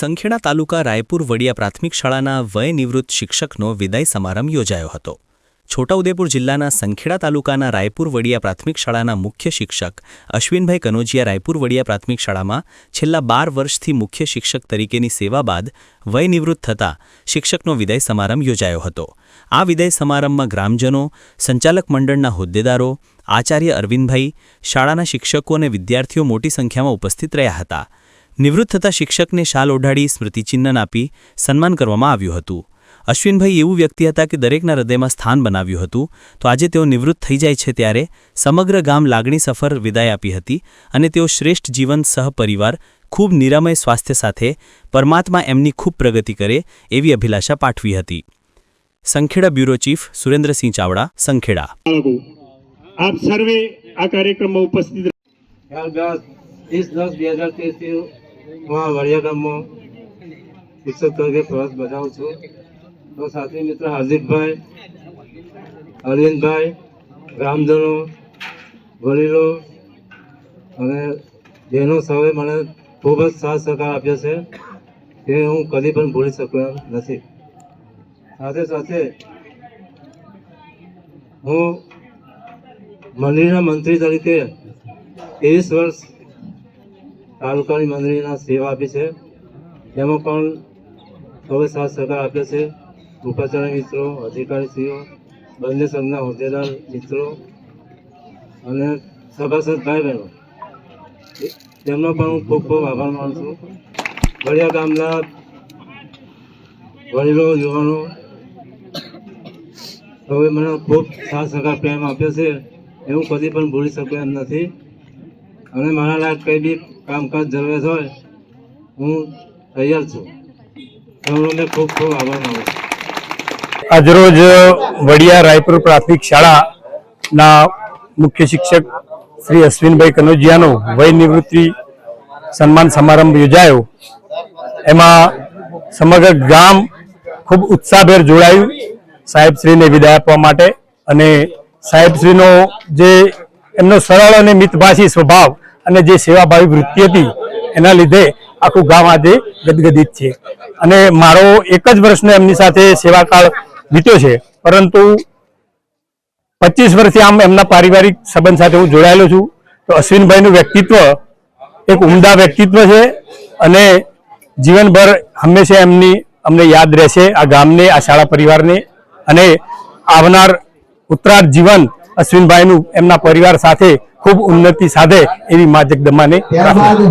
સંખેડા તાલુકા રાયપુર વડિયા પ્રાથમિક શાળાના વય નિવૃત્ત શિક્ષકનો વિદાય સમારંભ યોજાયો હતો. છોટાઉદેપુર જિલ્લાના સંખેડા તાલુકાના રાયપુર વડિયા પ્રાથમિક શાળાના મુખ્ય શિક્ષક અશ્વિનભાઈ કનોજિયા રાયપુર વડિયા પ્રાથમિક શાળામાં છેલ્લા બાર વર્ષથી મુખ્ય શિક્ષક તરીકેની સેવા બાદ વયનિવૃત્ત થતા શિક્ષકનો વિદાય સમારંભ યોજાયો હતો. આ વિદાય સમારંભમાં ગ્રામજનો, સંચાલક મંડળના હોદ્દેદારો, આચાર્ય અરવિંદભાઈ, શાળાના શિક્ષકો અને વિદ્યાર્થીઓ મોટી સંખ્યામાં ઉપસ્થિત રહ્યા હતા. નિવૃત્ત થતા શિક્ષકને શાલ ઓઢાડી સ્મૃતિચિહ્ન આપી સન્માન કરવામાં આવ્યું હતું. અશ્વિનભાઈ એવું વ્યક્તિ હતા કે દરેકના હૃદયમાં સ્થાન બનાવ્યું હતું. તો આજે તેઓ નિવૃત્ત થઈ જાય છે ત્યારે સમગ્ર ગામ લાગણી સફર વિદાય આપી હતી અને તેઓ શ્રેષ્ઠ જીવન સહપરિવાર ખૂબ નિરામય સ્વાસ્થ્ય સાથે પરમાત્મા એમની ખૂબ પ્રગતિ કરે એવી અભિલાષા પાઠવી હતી. Sankheda bureau chief Surendrasinh Chavda Sankheda. આપ સર્વે આ કાર્યક્રમમાં ઉપસ્થિત દસ બે હજાર ત્રીસથી હું આ વડિયા ગામમાં શિક્ષક તરીકે ફરજ બજાવું છું. તો સાથી મિત્ર હાર્દિકભાઈ, અરવિંદભાઈ, ગ્રામજનો, વડીલો અને બહેનો સૌએ મને ખૂબ જ સાથ સહકાર આપ્યો છે તે હું કદી પણ ભૂલી શક્યો નથી. સાથે સાથે હું મંદિરના મંત્રી તરીકે ત્રેવીસ વર્ષ તાલુકાની મંદિરના સેવા આપી છે. તેમાં પણ સૌએ સાથ સહકાર આપ્યો છે. ઉપાચાર્ય મિત્રો, અધિકારીશ્રીઓ, બંને સંઘના હોદ્દેદાર મિત્રો અને સભાસદ ભાઈ બહેનો તેમનો પણ હું ખૂબ ખૂબ આભાર માનું છું. વડિયા ગામના વડીલો, યુવાનો હવે મને ખૂબ સાથ સહકાર પ્રેમ આપ્યો છે. એવું કદી પણ ભૂલી શકું એમ નથી. અને મારા લાયક કંઈ બી કામકાજ જરૂરત હોય, હું તૈયાર છું. સૌને ખૂબ ખૂબ આભાર માનું છું. આજરોજ વડિયા રાયપુર પ્રાથમિક શાળાના મુખ્ય શિક્ષક શ્રી અશ્વિનભાઈ કનોજિયાનો વય નિવૃત્તિ સન્માન સમારંભ યોજાયો. એમાં સમગ્ર ગામ ખૂબ ઉત્સાહભેર જોડાયું. સાહેબશ્રીને વિદાય આપવા માટે અને સાહેબશ્રીનો જે એમનો સરળ અને મિતભાષી સ્વભાવ અને જે સેવાભાવી વૃત્તિ હતી, એના લીધે આખું ગામ આજે ગદગદિત છે. અને મારો એક જ વર્ષનો એમની સાથે સેવાકાળ વીત્યો છે, પરંતુ પચીસ વર્ષથી આમ એમના પારિવારિક સંબંધ સાથે હું જોડાયેલો છું. તો અશ્વિનભાઈનું વ્યક્તિત્વ એક ઉમદા વ્યક્તિત્વ છે અને જીવનભર હંમેશા એમની અમને યાદ રહેશે આ ગામને, આ શાળા પરિવારને. અને આવનાર ઉત્તરાર્ધ જીવન અશ્વિનભાઈનું એમના પરિવાર સાથે ખૂબ ઉન્નતિ સાધે એવી મા પ્રાર્થના.